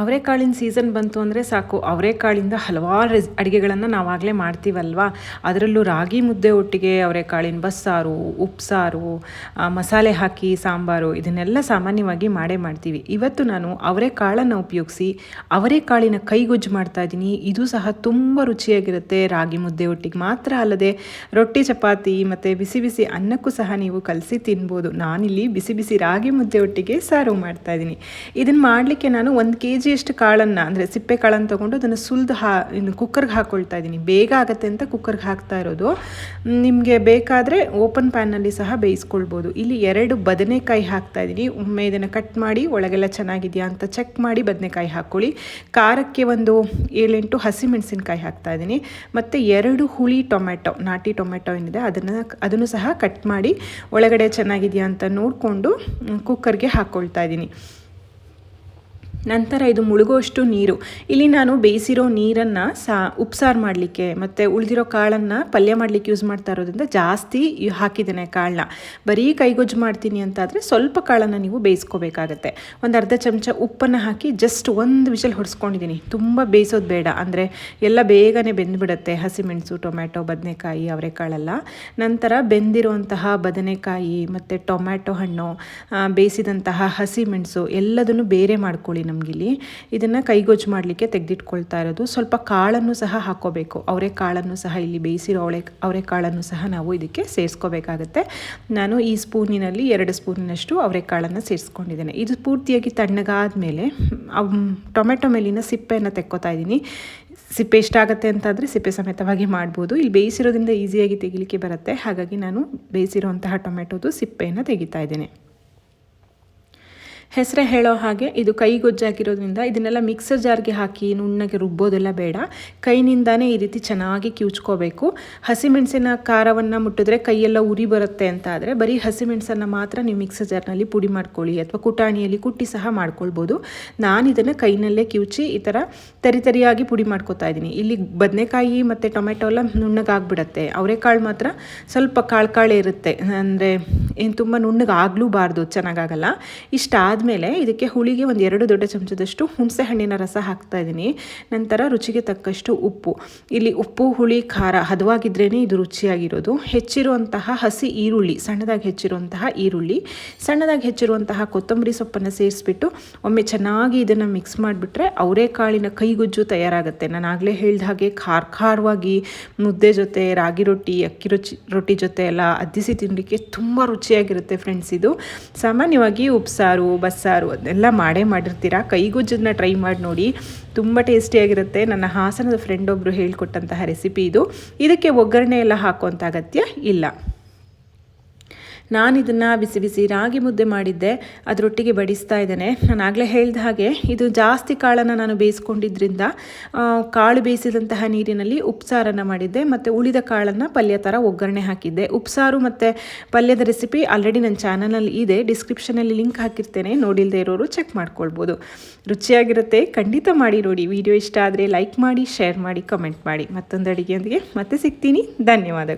ಅವರೆಕಾಳಿನ season ಬಂತು ಅಂದರೆ ಸಾಕು. ಅವರೆಕಾಳಿಂದ ಹಲವಾರು ರೆಸ್ ಅಡುಗೆಗಳನ್ನು ನಾವಾಗಲೇ ಮಾಡ್ತೀವಲ್ವಾ? ಅದರಲ್ಲೂ ರಾಗಿ ಮುದ್ದೆ ಒಟ್ಟಿಗೆ ಅವರೆಕಾಳಿನ ಬಸ್ಸಾರು ಉಪ್ಸಾರು ಮಸಾಲೆ ಹಾಕಿ, ಸಾಂಬಾರು ಇದನ್ನೆಲ್ಲ ಸಾಮಾನ್ಯವಾಗಿ ಮಾಡೇ ಮಾಡ್ತೀವಿ. ಇವತ್ತು ನಾನು ಅವರೆಕಾಳನ್ನು ಉಪಯೋಗಿಸಿ ಅವರೆಕಾಳಿನ ಕೈಗೊಜ್ಜು ಮಾಡ್ತಾ ಇದ್ದೀನಿ. ಇದು ಸಹ ತುಂಬ ರುಚಿಯಾಗಿರುತ್ತೆ ರಾಗಿ ಮುದ್ದೆ ಒಟ್ಟಿಗೆ. ಮಾತ್ರ ಅಲ್ಲದೆ ರೊಟ್ಟಿ, ಚಪಾತಿ ಮತ್ತು ಬಿಸಿ ಬಿಸಿ ಅನ್ನಕ್ಕೂ ಸಹ ನೀವು ಕಲಸಿ ತಿನ್ಬೋದು. ನಾನಿಲ್ಲಿ ಬಿಸಿ ಬಿಸಿ ರಾಗಿ ಮುದ್ದೆ ಒಟ್ಟಿಗೆ ಸಾರು ಮಾಡ್ತಾ ಇದ್ದೀನಿ. ಇದನ್ನು ಮಾಡಲಿಕ್ಕೆ ನಾನು ಒಂದು ಕೆ ಜಿಯಷ್ಟು ಕಾಳನ್ನು, ಅಂದರೆ ಸಿಪ್ಪೆ ಕಾಳನ್ನು ತೊಗೊಂಡು ಅದನ್ನು ಸುಲಿದು ಹಾ, ಇನ್ನು ಕುಕ್ಕರ್ಗೆ ಹಾಕ್ಕೊಳ್ತಾ ಇದ್ದೀನಿ. ಬೇಗ ಆಗುತ್ತೆ ಅಂತ ಕುಕ್ಕರ್ಗೆ ಹಾಕ್ತಾ ಇರೋದು. ನಿಮಗೆ ಬೇಕಾದರೆ ಓಪನ್ ಪ್ಯಾನಲ್ಲಿ ಸಹ ಬೇಯಿಸ್ಕೊಳ್ಬೋದು. ಇಲ್ಲಿ ಎರಡು ಬದನೆಕಾಯಿ ಹಾಕ್ತಾ ಇದ್ದೀನಿ. ಒಮ್ಮೆ ಇದನ್ನು ಕಟ್ ಮಾಡಿ, ಒಳಗೆಲ್ಲ ಚೆನ್ನಾಗಿದೆಯಾ ಅಂತ ಚೆಕ್ ಮಾಡಿ ಬದನೆಕಾಯಿ ಹಾಕ್ಕೊಳ್ಳಿ. ಖಾರಕ್ಕೆ ಒಂದು ಏಳೆಂಟು ಹಸಿಮೆಣಸಿನ್ಕಾಯಿ ಹಾಕ್ತಾ ಇದ್ದೀನಿ. ಮತ್ತು ಎರಡು ಹುಳಿ ಟೊಮೆಟೊ ನಾಟಿ ಟೊಮೆಟೊ ಏನಿದೆ, ಅದನ್ನು ಅದನ್ನು ಸಹ ಕಟ್ ಮಾಡಿ, ಒಳಗಡೆ ಚೆನ್ನಾಗಿದೆಯಾ ಅಂತ ನೋಡಿಕೊಂಡು ಕುಕ್ಕರ್ಗೆ ಹಾಕ್ಕೊಳ್ತಾ ಇದ್ದೀನಿ. ನಂತರ ಇದು ಮುಳುಗುವಷ್ಟು ನೀರು. ಇಲ್ಲಿ ನಾನು ಬೇಯಿಸಿರೋ ನೀರನ್ನು ಸಾ, ಉಪ್ಸಾರು ಮಾಡಲಿಕ್ಕೆ ಮತ್ತು ಉಳಿದಿರೋ ಕಾಳನ್ನು ಪಲ್ಯ ಮಾಡಲಿಕ್ಕೆ ಯೂಸ್ ಮಾಡ್ತಾ ಇರೋದ್ರಿಂದ ಜಾಸ್ತಿ ಹಾಕಿದ್ದೇನೆ ಕಾಳನ್ನ. ಬರೀ ಕೈಗೊಜ್ಜು ಮಾಡ್ತೀನಿ ಅಂತಾದರೆ ಸ್ವಲ್ಪ ಕಾಳನ್ನು ನೀವು ಬೇಯಿಸ್ಕೋಬೇಕಾಗತ್ತೆ. ಒಂದು ಅರ್ಧ ಚಮಚ ಉಪ್ಪನ್ನು ಹಾಕಿ ಜಸ್ಟ್ ಒಂದು ವಿಷಲ್ ಹೊಡೆಸ್ಕೊಂಡಿದ್ದೀನಿ. ತುಂಬ ಬೇಯಿಸೋದು ಬೇಡ. ಅಂದರೆ ಎಲ್ಲ ಬೇಗನೆ ಬೆಂದುಬಿಡುತ್ತೆ. ಹಸಿಮೆಣಸು, ಟೊಮ್ಯಾಟೊ, ಬದನೆಕಾಯಿ, ಅವರೆಕಾಳೆಲ್ಲ. ನಂತರ ಬೆಂದಿರುವಂತಹ ಬದನೆಕಾಯಿ ಮತ್ತು ಟೊಮ್ಯಾಟೊ ಹಣ್ಣು ಬೇಯಿಸಿದಂತಹ ಹಸಿಮೆಣಸು ಎಲ್ಲದನ್ನು ಬೇರೆ ಮಾಡ್ಕೊಳ್ಳಿ ನಮಗಿಲ್ಲಿ. ಇದನ್ನು ಕೈಗೊಜ್ಜು ಮಾಡಲಿಕ್ಕೆ ತೆಗೆದಿಟ್ಕೊಳ್ತಾ ಇರೋದು. ಸ್ವಲ್ಪ ಕಾಳನ್ನು ಸಹ ಹಾಕ್ಕೋಬೇಕು. ಅವರೆಕಾಳನ್ನು ಸಹ ಇಲ್ಲಿ ಬೇಯಿಸಿರೋ ಅವಳೆ ಅವರೆಕಾಳನ್ನು ಸಹ ನಾವು ಇದಕ್ಕೆ ಸೇರಿಸ್ಕೋಬೇಕಾಗತ್ತೆ. ನಾನು ಈ ಸ್ಪೂನಿನಲ್ಲಿ ಎರಡು ಸ್ಪೂನಿನಷ್ಟು ಅವರೆಕಾಳನ್ನು ಸೇರಿಸ್ಕೊಂಡಿದ್ದೇನೆ. ಇದು ಪೂರ್ತಿಯಾಗಿ ತಣ್ಣಗಾದ ಮೇಲೆ ಟೊಮೆಟೊ ಮೇಲಿನ ಸಿಪ್ಪೆಯನ್ನು ತೆಕ್ಕೋತಾ ಇದ್ದೀನಿ. ಸಿಪ್ಪೆ ಎಷ್ಟಾಗುತ್ತೆ ಅಂತಾದರೆ ಸಿಪ್ಪೆ ಸಮೇತವಾಗಿ ಮಾಡ್ಬೋದು. ಇಲ್ಲಿ ಬೇಯಿಸಿರೋದ್ರಿಂದ ಈಸಿಯಾಗಿ ತೆಗಿಲಿಕ್ಕೆ ಬರುತ್ತೆ. ಹಾಗಾಗಿ ನಾನು ಬೇಯಿಸಿರುವಂತಹ ಟೊಮೆಟೊದು ಸಿಪ್ಪೆಯನ್ನು ತೆಗಿತಾ ಇದ್ದೇನೆ. ಹೆಸರೇ ಹೇಳೋ ಹಾಗೆ ಇದು ಕೈಗೊಜ್ಜಾಗಿರೋದ್ರಿಂದ ಇದನ್ನೆಲ್ಲ ಮಿಕ್ಸರ್ ಜಾರ್ಗೆ ಹಾಕಿ ನುಣ್ಣಗೆ ರುಬ್ಬೋದೆಲ್ಲ ಬೇಡ. ಕೈನಿಂದಾನೇ ಈ ರೀತಿ ಚೆನ್ನಾಗಿ ಕಿವುಚ್ಕೋಬೇಕು. ಹಸಿಮೆಣಸಿನ ಖಾರವನ್ನು ಮುಟ್ಟಿದ್ರೆ ಕೈಯೆಲ್ಲ ಉರಿ ಬರುತ್ತೆ ಅಂತ ಆದರೆ ಬರೀ ಹಸಿಮೆಣಸನ್ನು ಮಾತ್ರ ನೀವು ಮಿಕ್ಸರ್ ಜಾರ್ನಲ್ಲಿ ಪುಡಿ ಮಾಡ್ಕೊಳ್ಳಿ ಅಥವಾ ಕುಟಾಣಿಯಲ್ಲಿ ಕುಟ್ಟಿ ಸಹ ಮಾಡ್ಕೊಳ್ಬೋದು. ನಾನು ಇದನ್ನು ಕೈನಲ್ಲೇ ಕಿವುಚಿ ಈ ಥರ ತರಿತರಿಯಾಗಿ ಪುಡಿ ಮಾಡ್ಕೋತಾ ಇದ್ದೀನಿ. ಇಲ್ಲಿ ಬದನೆಕಾಯಿ ಮತ್ತು ಟೊಮೆಟೊ ಎಲ್ಲ ನುಣ್ಣಗಾಗ್ಬಿಡತ್ತೆ. ಅವರೆಕಾಳು ಮಾತ್ರ ಸ್ವಲ್ಪ ಕಾಳು ಕಾಳೆ ಇರುತ್ತೆ. ಅಂದರೆ ಏನು ತುಂಬ ನುಣ್ಣಗಾಗಲೂಬಾರ್ದು ಚೆನ್ನಾಗಾಗಲ್ಲ. ಇಷ್ಟಾದಮೇಲೆ ಇದಕ್ಕೆ ಹುಳಿಗೆ ಒಂದು ಎರಡು ದೊಡ್ಡ ಚಮಚದಷ್ಟು ಹುಣಸೆಹಣ್ಣಿನ ರಸ ಹಾಕ್ತಾ ಇದ್ದೀನಿ. ನಂತರ ರುಚಿಗೆ ತಕ್ಕಷ್ಟು ಉಪ್ಪು. ಇಲ್ಲಿ ಉಪ್ಪು, ಹುಳಿ, ಖಾರ ಹದವಾಗಿದ್ರೇ ಇದು ರುಚಿಯಾಗಿರೋದು. ಹೆಚ್ಚಿರುವಂತಹ ಹಸಿ ಈರುಳ್ಳಿ, ಸಣ್ಣದಾಗಿ ಹೆಚ್ಚಿರುವಂತಹ ಈರುಳ್ಳಿ. ಸಣ್ಣದಾಗಿ ಹೆಚ್ಚಿರುವಂತಹ ಕೊತ್ತಂಬರಿ ಸೊಪ್ಪನ್ನು ಸೇರಿಸ್ಬಿಟ್ಟು ಒಮ್ಮೆ ಚೆನ್ನಾಗಿ ಇದನ್ನು ಮಿಕ್ಸ್ ಮಾಡಿಬಿಟ್ರೆ ಅವರೆಕಾಳಿನ ಕೈಗುಜ್ಜು ತಯಾರಾಗುತ್ತೆ. ನಾನು ಆಗಲೇ ಹೇಳಿದ ಹಾಗೆ ಖಾರ ಖಾರವಾಗಿ ಮುದ್ದೆ ಜೊತೆ, ರಾಗಿ ರೊಟ್ಟಿ, ಅಕ್ಕಿ ರುಚಿ, ರೊಟ್ಟಿ ಜೊತೆ ಎಲ್ಲ ಅದ್ದಿಸಿ ತಿನ್ನಲಿಕ್ಕೆ ತುಂಬ ರುಚಿಯಾಗಿರುತ್ತೆ ಫ್ರೆಂಡ್ಸ್ ಇದು. ಸಾಮಾನ್ಯವಾಗಿ ಉಪ್ಸಾರು, ಬಸ್ಸಾರು ಅದೆಲ್ಲ ಮಾಡೇ ಮಾಡಿರ್ತೀರಾ? ಕೈಗುಜ್ಜನ್ನ ಟ್ರೈ ಮಾಡಿ ನೋಡಿ. ತುಂಬ ಟೇಸ್ಟಿಯಾಗಿರುತ್ತೆ ನನ್ನ ಹಾಸನದ ಫ್ರೆಂಡ್ ಒಬ್ಬರು ಹೇಳಿಕೊಟ್ಟಂತಹ ರೆಸಿಪಿ ಇದು. ಇದಕ್ಕೆ ಒಗ್ಗರಣೆ ಎಲ್ಲ ಹಾಕುವಂಥ ಅಗತ್ಯ ಇಲ್ಲ. ನಾನು ಇದನ್ನು ಬಿಸಿ ಬಿಸಿ ರಾಗಿ ಮುದ್ದೆ ಮಾಡಿದ್ದೆ, ಅದರೊಟ್ಟಿಗೆ ಬಡಿಸ್ತಾ ಇದ್ದೇನೆ. ನಾನು ಆಗಲೇ ಹೇಳಿದ ಹಾಗೆ, ಇದು ಜಾಸ್ತಿ ಕಾಳನ್ನು ನಾನು ಬೇಯಿಸ್ಕೊಂಡಿದ್ದರಿಂದ ಕಾಳು ಬೇಯಿಸಿದಂತಹ ನೀರಿನಲ್ಲಿ ಉಪ್ಸಾರನ್ನು ಮಾಡಿದ್ದೆ, ಮತ್ತು ಉಳಿದ ಕಾಳನ್ನು ಪಲ್ಯ ಥರ ಒಗ್ಗರಣೆ ಹಾಕಿದ್ದೆ. ಉಪ್ಸಾರು ಮತ್ತು ಪಲ್ಯದ ರೆಸಿಪಿ ಆಲ್ರೆಡಿ ನನ್ನ ಚಾನಲಲ್ಲಿ ಇದೆ ಡಿಸ್ಕ್ರಿಪ್ಷನಲ್ಲಿ ಲಿಂಕ್ ಹಾಕಿರ್ತೇನೆ ನೋಡಿಲ್ಲದೆ ಇರೋರು ಚೆಕ್ ಮಾಡ್ಕೊಳ್ಬೋದು. ರುಚಿಯಾಗಿರುತ್ತೆ, ಖಂಡಿತ ಮಾಡಿ ನೋಡಿ. ವಿಡಿಯೋ ಇಷ್ಟ ಆದರೆ ಲೈಕ್ ಮಾಡಿ ಶೇರ್ ಮಾಡಿ ಕಮೆಂಟ್ ಮಾಡಿ. ಮತ್ತೊಂದು ಅಡುಗೆಯೊಂದಿಗೆ ಮತ್ತೆ ಸಿಗ್ತೀನಿ. ಧನ್ಯವಾದಗಳು.